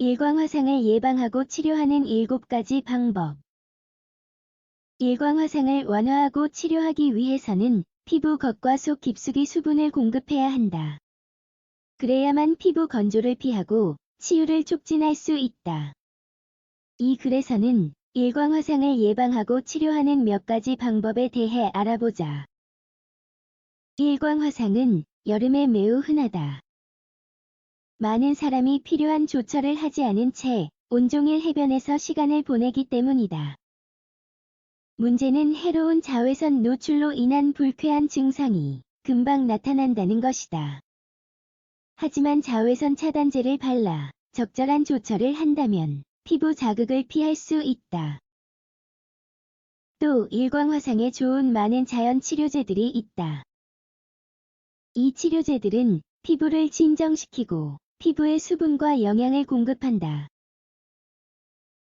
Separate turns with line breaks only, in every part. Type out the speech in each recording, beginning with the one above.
일광화상을 예방하고 치료하는 7가지 방법. 일광화상을 완화하고 치료하기 위해서는 피부 겉과 속 깊숙이 수분을 공급해야 한다. 그래야만 피부 건조를 피하고 치유를 촉진할 수 있다. 이 글에서는 일광화상을 예방하고 치료하는 몇 가지 방법에 대해 알아보자. 일광화상은 여름에 매우 흔하다. 많은 사람이 필요한 조처를 하지 않은 채 온종일 해변에서 시간을 보내기 때문이다. 문제는 해로운 자외선 노출로 인한 불쾌한 증상이 금방 나타난다는 것이다. 하지만 자외선 차단제를 발라 적절한 조처를 한다면 피부 자극을 피할 수 있다. 또 일광화상에 좋은 많은 자연 치료제들이 있다. 이 치료제들은 피부를 진정시키고 피부에 수분과 영양을 공급한다.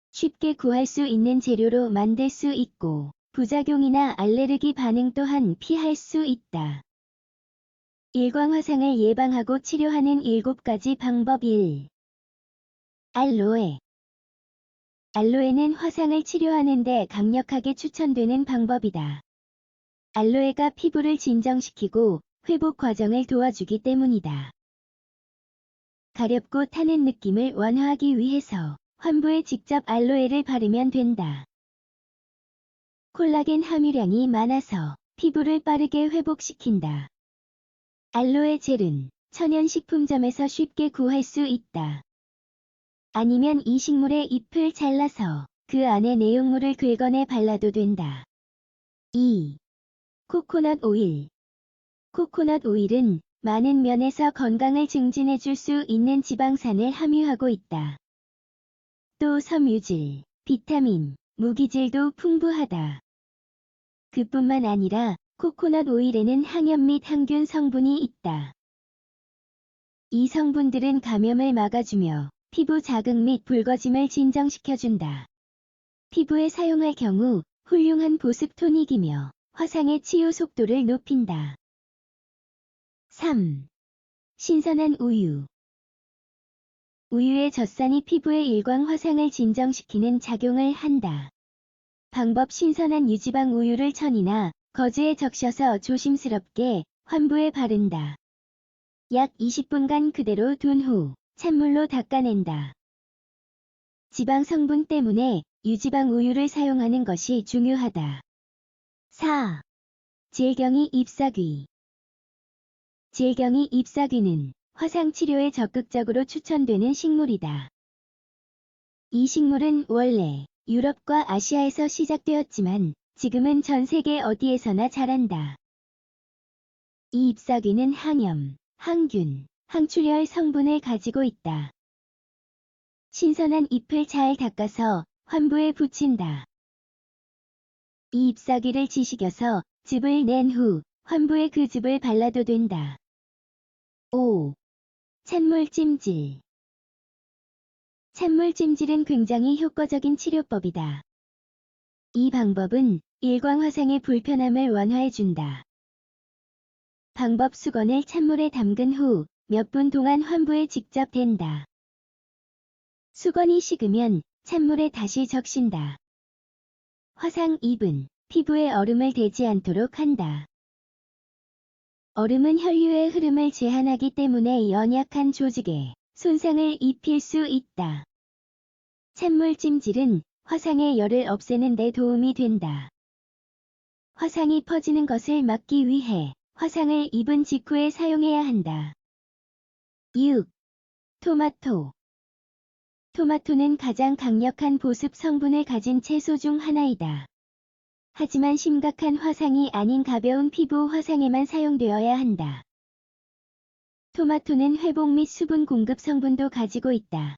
쉽게 구할 수 있는 재료로 만들 수 있고 부작용이나 알레르기 반응 또한 피할 수 있다. 일광화상을 예방하고 치료하는 7가지 방법 1. 알로에 알로에는 화상을 치료하는데 강력하게 추천되는 방법이다. 알로에가 피부를 진정시키고 회복 과정을 도와주기 때문이다. 가렵고 타는 느낌을 완화하기 위해서 환부에 직접 알로에를 바르면 된다. 콜라겐 함유량이 많아서 피부를 빠르게 회복시킨다. 알로에 젤은 천연식품점에서 쉽게 구할 수 있다. 아니면 이 식물의 잎을 잘라서 그 안에 내용물을 긁어내 발라도 된다. 2. 코코넛 오일 코코넛 오일은 많은 면에서 건강을 증진해 줄 수 있는 지방산을 함유하고 있다. 또 섬유질, 비타민, 무기질도 풍부하다. 그뿐만 아니라 코코넛 오일에는 항염 및 항균 성분이 있다. 이 성분들은 감염을 막아주며 피부 자극 및 붉어짐을 진정시켜준다. 피부에 사용할 경우 훌륭한 보습 토닉이며 화상의 치유 속도를 높인다. 3. 신선한 우유 우유의 젖산이 피부의 일광 화상을 진정시키는 작용을 한다. 방법 신선한 유지방 우유를 천이나 거즈에 적셔서 조심스럽게 환부에 바른다. 약 20분간 그대로 둔 후 찬물로 닦아낸다. 지방 성분 때문에 유지방 우유를 사용하는 것이 중요하다. 4. 질경이 잎사귀 질경이 잎사귀는 화상 치료에 적극적으로 추천되는 식물이다. 이 식물은 원래 유럽과 아시아에서 시작되었지만 지금은 전 세계 어디에서나 자란다. 이 잎사귀는 항염, 항균, 항출혈 성분을 가지고 있다. 신선한 잎을 잘 닦아서 환부에 붙인다. 이 잎사귀를 지식여서 즙을 낸 후 환부에 그 즙을 발라도 된다. 5. 찬물 찜질 찬물 찜질은 굉장히 효과적인 치료법이다. 이 방법은 일광화상의 불편함을 완화해준다. 방법 수건을 찬물에 담근 후 몇 분 동안 환부에 직접 댄다. 수건이 식으면 찬물에 다시 적신다. 화상 2분, 피부에 얼음을 대지 않도록 한다. 얼음은 혈류의 흐름을 제한하기 때문에 연약한 조직에 손상을 입힐 수 있다. 찬물 찜질은 화상의 열을 없애는 데 도움이 된다. 화상이 퍼지는 것을 막기 위해 화상을 입은 직후에 사용해야 한다. 6. 토마토 토마토는 가장 강력한 보습 성분을 가진 채소 중 하나이다. 하지만 심각한 화상이 아닌 가벼운 피부 화상에만 사용되어야 한다. 토마토는 회복 및 수분 공급 성분도 가지고 있다.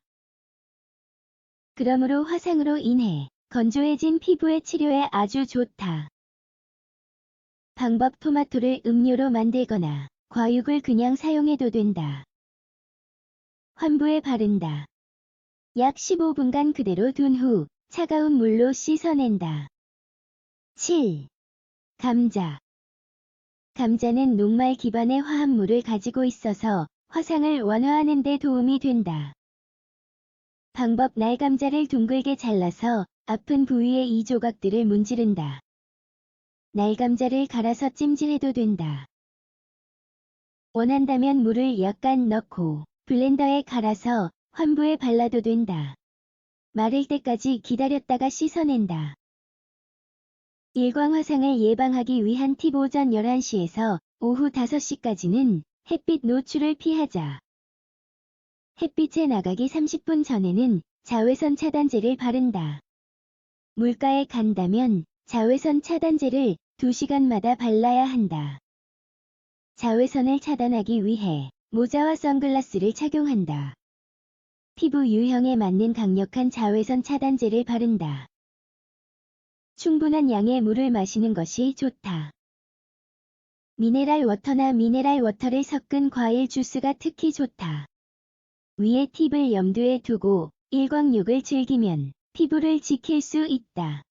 그러므로 화상으로 인해 건조해진 피부의 치료에 아주 좋다. 방법 토마토를 음료로 만들거나 과육을 그냥 사용해도 된다. 환부에 바른다. 약 15분간 그대로 둔 후 차가운 물로 씻어낸다. 7. 감자 감자는 녹말 기반의 화합물을 가지고 있어서 화상을 완화하는 데 도움이 된다. 방법 날 감자를 둥글게 잘라서 아픈 부위에 이 조각들을 문지른다. 날 감자를 갈아서 찜질해도 된다. 원한다면 물을 약간 넣고 블렌더에 갈아서 환부에 발라도 된다. 마를 때까지 기다렸다가 씻어낸다. 일광 화상을 예방하기 위한 팁 오전 11시에서 오후 5시까지는 햇빛 노출을 피하자. 햇빛에 나가기 30분 전에는 자외선 차단제를 바른다. 물가에 간다면 자외선 차단제를 2시간마다 발라야 한다. 자외선을 차단하기 위해 모자와 선글라스를 착용한다. 피부 유형에 맞는 강력한 자외선 차단제를 바른다. 충분한 양의 물을 마시는 것이 좋다. 미네랄 워터나 미네랄 워터를 섞은 과일 주스가 특히 좋다. 위의 팁을 염두에 두고 일광욕을 즐기면 피부를 지킬 수 있다.